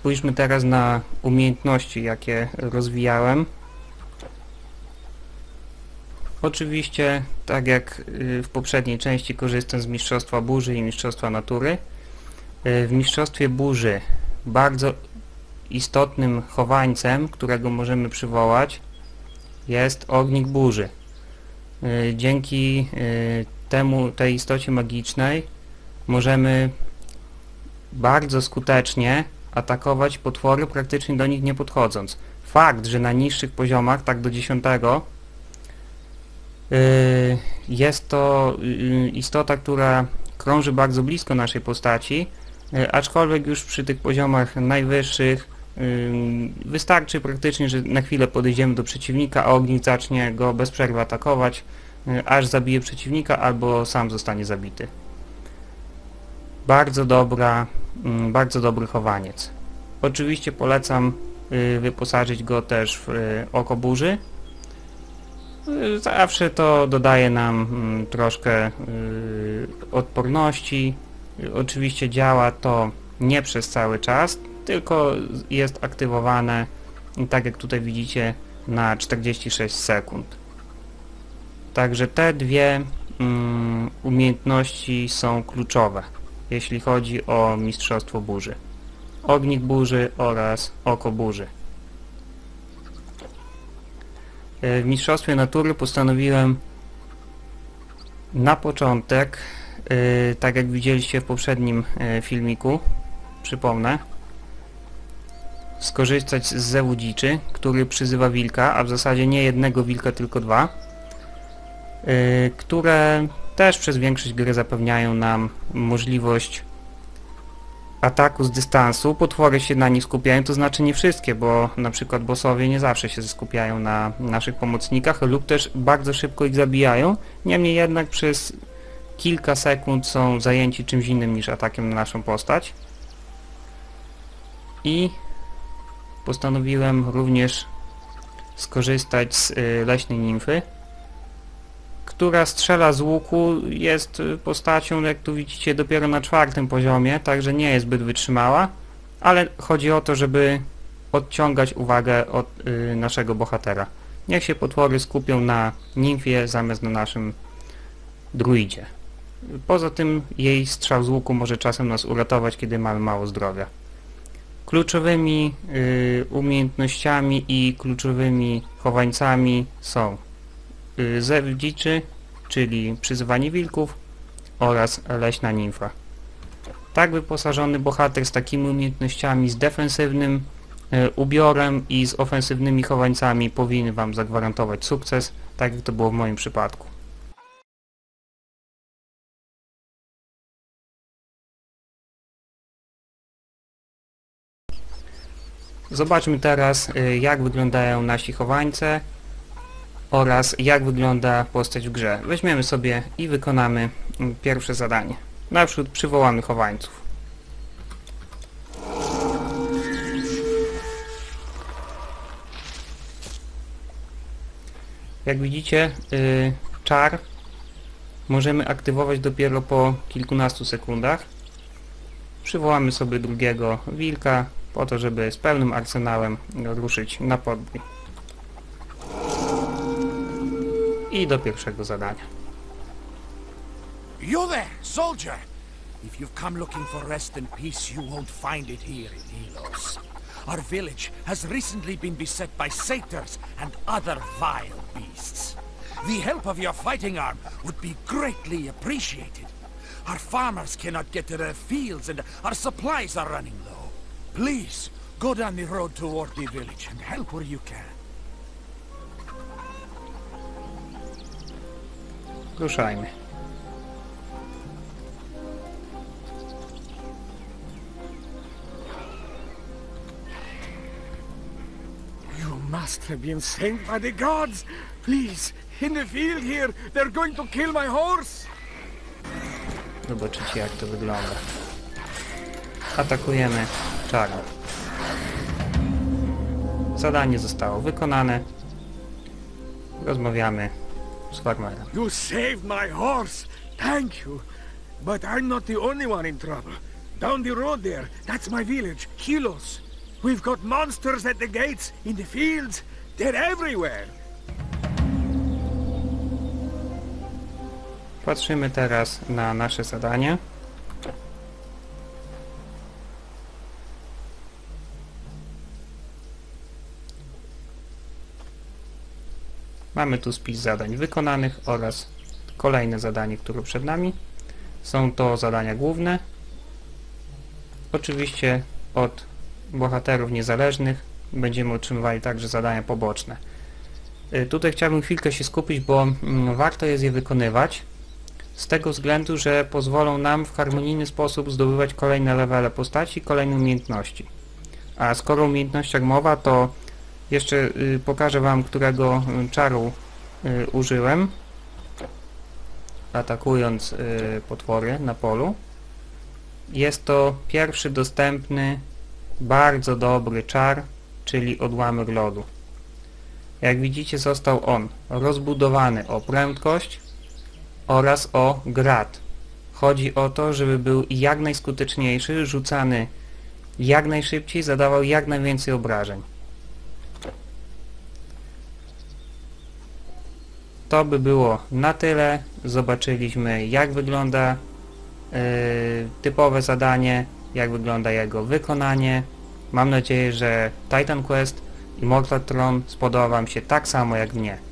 Spójrzmy teraz na umiejętności, jakie rozwijałem. Oczywiście, tak jak y, w poprzedniej części, korzystam z Mistrzostwa Burzy i Mistrzostwa Natury. Y, W Mistrzostwie Burzy bardzo istotnym chowańcem, którego możemy przywołać, jest Ognik Burzy. Y, Dzięki temu, tej istocie magicznej możemy bardzo skutecznie atakować potwory praktycznie do nich nie podchodząc. Fakt, że na niższych poziomach, tak do 10, yy, jest to yy, istota, która krąży bardzo blisko naszej postaci, yy, aczkolwiek już przy tych poziomach najwyższych wystarczy praktycznie, że na chwilę podejdziemy do przeciwnika, a ognik zacznie go bez przerwy atakować, aż zabije przeciwnika albo sam zostanie zabity. Bardzo dobra, bardzo dobry chowaniec. Oczywiście polecam y, wyposażyć go też w y, oko burzy. Y, Zawsze to dodaje nam mm, troszkę odporności. Oczywiście działa to nie przez cały czas, tylko jest aktywowane, tak jak tutaj widzicie, na 46 sekund. Także te dwie mm, umiejętności są kluczowe jeśli chodzi o Mistrzostwo Burzy. Ognik Burzy oraz Oko Burzy. E, W Mistrzostwie Natury postanowiłem na początek, e, tak jak widzieliście w poprzednim e, filmiku, przypomnę, skorzystać z zewu dziczy, który przyzywa wilka, a w zasadzie nie jednego wilka, tylko dwa, które też przez większość gry zapewniają nam możliwość ataku z dystansu. Potwory się na nich skupiają, to znaczy nie wszystkie, bo na przykład bossowie nie zawsze się skupiają na naszych pomocnikach lub też bardzo szybko ich zabijają. Niemniej jednak przez kilka sekund są zajęci czymś innym niż atakiem na naszą postać. I postanowiłem również skorzystać z y, leśnej nimfy która strzela z łuku, jest postacią, jak tu widzicie, dopiero na czwartym poziomie, także nie jest zbyt wytrzymała, ale chodzi o to, żeby odciągać uwagę od y, naszego bohatera. Niech się potwory skupią na nimfie zamiast na naszym druidzie. Poza tym jej strzał z łuku może czasem nas uratować, kiedy mamy mało zdrowia. Kluczowymi y, umiejętnościami i kluczowymi chowańcami są y, zew dziczy, czyli przyzywanie wilków oraz leśna nimfa. Tak wyposażony bohater z takimi umiejętnościami, z defensywnym y, ubiorem i z ofensywnymi chowańcami powinien Wam zagwarantować sukces, tak jak to było w moim przypadku. Zobaczmy teraz, y, jak wyglądają nasi chowańce oraz jak wygląda postać w grze. Weźmiemy sobie i wykonamy mm, pierwsze zadanie. Naprzód przywołamy chowańców. Jak widzicie, y, czar możemy aktywować dopiero po kilkunastu sekundach. Przywołamy sobie drugiego wilka po to, żeby z pełnym arsenałem ruszyć na podbój. I do pierwszego zadania. You there, soldier! If you've come looking for rest and peace, you won't find it here in Helos. Our village has recently been beset by satyrs and other vile beasts. The help of your fighting arm would be greatly appreciated. Our farmers cannot get to their fields and our supplies are running low. Please, go down the road toward the village and help where you can. Ruszajmy. You must have been sent by the gods! Please, in the field here, they're going to kill my horse! Zobaczycie jak to wygląda. Atakujemy czarem. Zadanie zostało wykonane. Rozmawiamy You saved my horse! Thank you! But I'm not the only one in trouble. Down the road there, that's my village, Kilos. We've got monsters at the gates, in the fields. They're everywhere. Patrzymy teraz na nasze zadanie. Mamy tu spis zadań wykonanych oraz kolejne zadanie, które przed nami. Są to zadania główne. Oczywiście od bohaterów niezależnych będziemy otrzymywali także zadania poboczne. Y, Tutaj chciałbym chwilkę się skupić, bo mm, warto jest je wykonywać z tego względu, że pozwolą nam w harmonijny sposób zdobywać kolejne levele postaci, kolejne umiejętności. A skoro o umiejętnościach mowa, to jeszcze y, pokażę Wam, którego y, czaru y, użyłem, atakując potwory na polu. Jest to pierwszy dostępny, bardzo dobry czar, czyli odłamek lodu. Jak widzicie został on rozbudowany o prędkość, oraz o grad. Chodzi o to, żeby był jak najskuteczniejszy, rzucany jak najszybciej, zadawał jak najwięcej obrażeń. To by było na tyle. Zobaczyliśmy jak wygląda yy, typowe zadanie, jak wygląda jego wykonanie. Mam nadzieję, że Titan Quest i Mortal Throne spodoba Wam się tak samo jak mnie.